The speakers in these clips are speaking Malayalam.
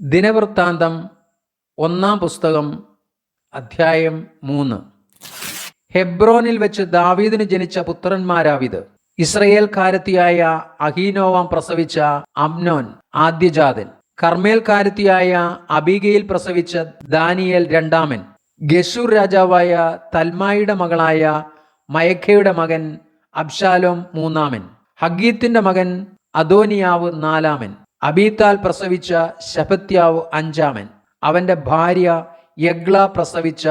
ദിനവൃത്താന്തം ഒന്നാം പുസ്തകം അധ്യായം മൂന്ന്. ഹെബ്രോനിൽ വെച്ച് ദാവീദിന് ജനിച്ച പുത്രന്മാരാവിത്. ഇസ്രയേൽക്കാരത്തിയായ അഹീനോവാം പ്രസവിച്ച അംനോൻ ആദ്യജാതൻ. കർമ്മേൽക്കാരത്തിയായ അബിഗയിൽ പ്രസവിച്ച ദാനിയേൽ രണ്ടാമൻ. ഗഷൂർ രാജാവായ തൽമായിയുടെ മകളായ മയഖയുടെ മകൻ അബ്ഷാലോം മൂന്നാമൻ. ഹഗീത്തിന്റെ മകൻ അദോനിയാവ് നാലാമൻ. അബീത്താൽ പ്രസവിച്ച ശപത്യാവ് അഞ്ചാമൻ. അവന്റെ ഭാര്യ യഗ്ല പ്രസവിച്ച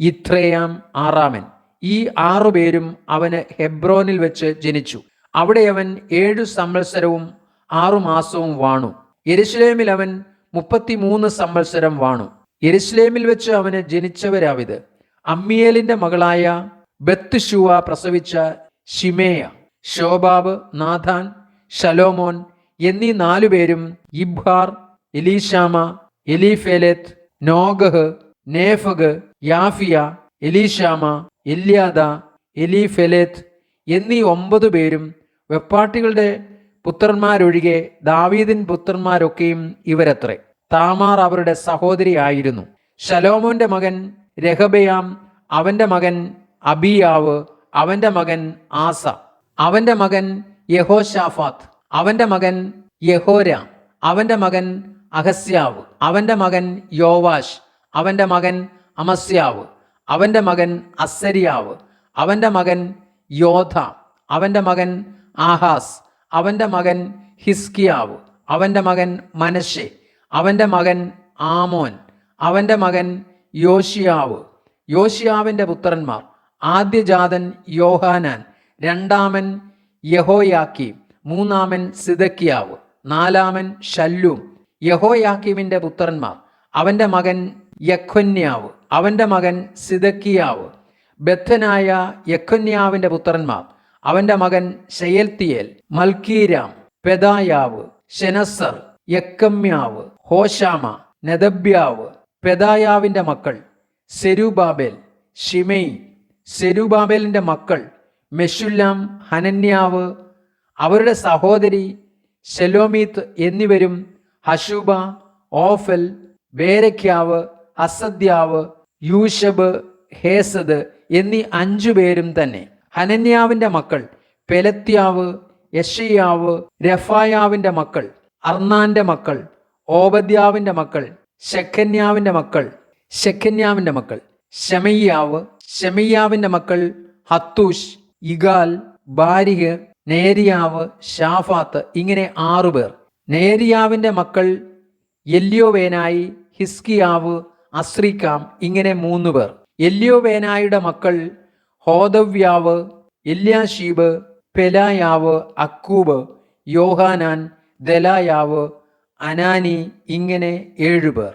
ഇത്രയാം ആറാമൻ. ഈ ആറുപേരും അവന് ഹെബ്രോനിൽ വെച്ച് ജനിച്ചു. അവിടെ അവൻ ഏഴു സംവത്സരവും ആറു മാസവും വാണു. യെരുശലേമിൽ അവൻ മുപ്പത്തിമൂന്ന് സംവത്സരം വാണു. യെരുശലേമിൽ വെച്ച് അവന് ജനിച്ചവരാവിത്. അമ്മിയേലിന്റെ മകളായ ബത്ത് ശുവ പ്രസവിച്ച ഷിമേയ ശോബാബ് നാഥാൻ ഷലോമോൻ എന്നീ നാലുപേരും ഇബ്ഹാർ Elishama Eliphelet Nogah നേഫഗ് യാഫിയ Elishama എല്യാദ Eliphelet എന്നീ ഒമ്പത് പേരും വെപ്പാട്ടികളുടെ പുത്രന്മാരൊഴികെ ദാവീദിൻ പുത്രന്മാരൊക്കെയും ഇവരത്രേ. താമാർ അവരുടെ സഹോദരിയായിരുന്നു ശലോമോന്റെ മകൻ രഹബയാം അവന്റെ മകൻ അബിയാവ് അവന്റെ മകൻ ആസ അവന്റെ മകൻ യഹോഷാഫാത്ത് അവന്റെ മകൻ യഹോരാം അവന്റെ മകൻ അഹസ്യാവ് അവന്റെ മകൻ യോവാഷ് അവന്റെ മകൻ അമസ്യാവ് അവന്റെ മകൻ അസരിയാവ് അവന്റെ മകൻ യോധ അവന്റെ മകൻ ആഹാസ് അവന്റെ മകൻ ഹിസ്കിയാവ് അവന്റെ മകൻ മനഷെ അവന്റെ മകൻ ആമോൻ അവന്റെ മകൻ യോഷിയാവ് യോഷിയാവിന്റെ പുത്രന്മാർ ആദ്യജാതൻ യോഹാനാൻ രണ്ടാമൻ യഹോയാക്കീം മൂന്നാമൻ സിദക്കിയാവ് നാലാമൻ ഷല്ലൂം യഹോയാക്കീമിന്റെ പുത്രന്മാർ. അവന്റെ മകൻ യഖ്വന്യാവ് അവന്റെ മകൻ സിദക്കിയാവ്. ബദ്ധനായ യഖന്യാവിന്റെ പുത്രന്മാർ. അവന്റെ മകൻ ഷെയൽത്തിയേൽ മൽക്കീരാം പെദായാവ് ഷെനസർ യക്കമ്യാവ് ഹോഷാമ നെദബ്യാവ് പെദായാവിന്റെ മക്കൾ സെരുബാബേൽ ഷിമെയ് സെരുബാബേലിന്റെ മക്കൾ മെഷുല്ലാം ഹനന്യാവ് അവരുടെ സഹോദരി ഷെലോമീത്ത് എന്നിവരും ഹഷൂബ ഓഫൽ ബേരഖ്യാവ് അസദ്യാവ് യൂഷബ് ഹേസദ് എന്നീ അഞ്ചു പേരും തന്നെ. ഹനന്യാവിന്റെ മക്കൾ പെലത്യാവ് യഷയാവ് രഫായാവിന്റെ മക്കൾ അർണാന്റെ മക്കൾ ഓബദ്യാവിന്റെ മക്കൾ ഷെഖന്യാവിന്റെ മക്കൾ ഷെഖന്യാവിന്റെ മക്കൾ ഷമയ്യാവ് ഷമയ്യാവിന്റെ മക്കൾ ഹത്തൂഷ് ഇഗാൽ ബാരിഹ് നേരിയാവ് ഷാഫാത്ത് ഇങ്ങനെ ആറുപേർ നേരിയാവിന്റെ മക്കൾ എല്യോവേനായി ഹിസ്കിയാവ് അസ്രിക്കാം ഇങ്ങനെ മൂന്ന് പേർ. എല്യോവേനായുടെ മക്കൾ ഹോദവ്യാവ് എല്യാഷീബ് പെലായാവ് അക്കൂബ് യോഹാനാൻ ദലായാവ് അനാനി ഇങ്ങനെ ഏഴുപേർ